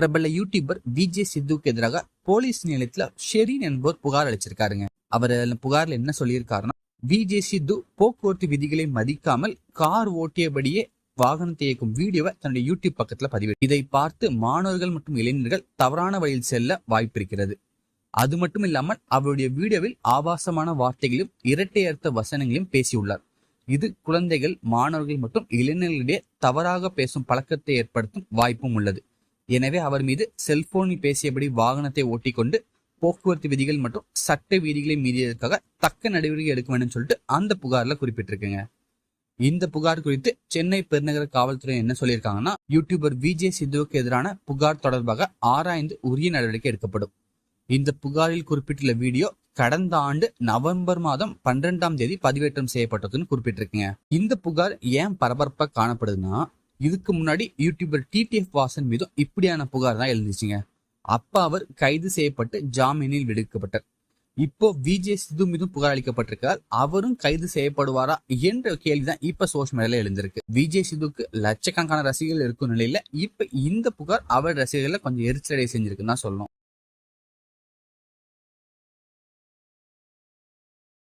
பிரபல YouTuber VJ சித்துவுக்கு எதிராக police நிலையத்துல ஷெரீன் என்பவர் புகார் அளிச்சிருக்காருங்க. அவர் புகார்ல என்ன சொல்லியிருக்காருன்னா விஜே சித்து போக்குவரத்து விதிகளை மதிக்காமல் கார் ஓட்டியபடியே வாகனத்தை இயக்கும் வீடியோவை தன்னுடைய யூடியூப் பக்கத்துல பதிவு இதை பார்த்து மாணவர்கள் மற்றும் இளைஞர்கள் தவறான வழியில் செல்ல வாய்ப்பிருக்கிறது. அது மட்டும் இல்லாமல் அவருடைய வீடியோவில் ஆபாசமான வார்த்தைகளையும் இரட்டை அர்த்த வசனங்களையும் பேசியுள்ளார். இது குழந்தைகள் மாணவர்கள் மற்றும் இளைஞர்களிடையே தவறாக பேசும் பழக்கத்தை ஏற்படுத்தும் வாய்ப்பும் உள்ளது. எனவே அவர் மீது செல்போனில் பேசியபடி வாகனத்தை ஓட்டிக்கொண்டு போக்குவரத்து விதிகள் மற்றும் சட்ட விதிகளை மீறியதற்காக தக்க நடவடிக்கை எடுக்க வேண்டும் சொல்லிட்டு அந்த புகார்ல குறிப்பிட்டிருக்குங்க. இந்த புகார் குறித்து சென்னை பெருநகர காவல்துறை என்ன சொல்லியிருக்காங்கன்னா யூடியூபர் விஜே சித்துவுக்கு எதிரான புகார் தொடர்பாக ஆராய்ந்து உரிய நடவடிக்கை எடுக்கப்படும். இந்த புகாரில் குறிப்பிட்டுள்ள வீடியோ கடந்த ஆண்டு நவம்பர் மாதம் பன்னிரெண்டாம் தேதி பதிவேற்றம் செய்யப்பட்டதுன்னு குறிப்பிட்டிருக்கீங்க. இந்த புகார் ஏன் பரபரப்பா காணப்படுதுன்னா இதுக்கு முன்னாடி யூடியூபர் டிடிஎஃப் வாசன் மீதும் இப்படியான புகார் தான் எழுந்துச்சுங்க. அப்ப அவர் கைது செய்யப்பட்டு ஜாமீனில் விடுவிக்கப்பட்டார் இப்போ விஜே சிது மீதும் புகார் அளிக்கப்பட்டிருக்கார் அவரும் கைது செய்யப்படுவாரா என்ற கேள்விதான் இப்ப சோஷியல் மீடியால எழுந்திருக்கு. விஜய் சிதுக்கு லட்சக்கணக்கான ரசிகர்கள் இருக்கும் நிலையில இப்ப இந்த புகார் அவர் ரசிகர்களை கொஞ்சம் எரிச்சலடை செஞ்சிருக்குன்னு தான் சொல்லணும்.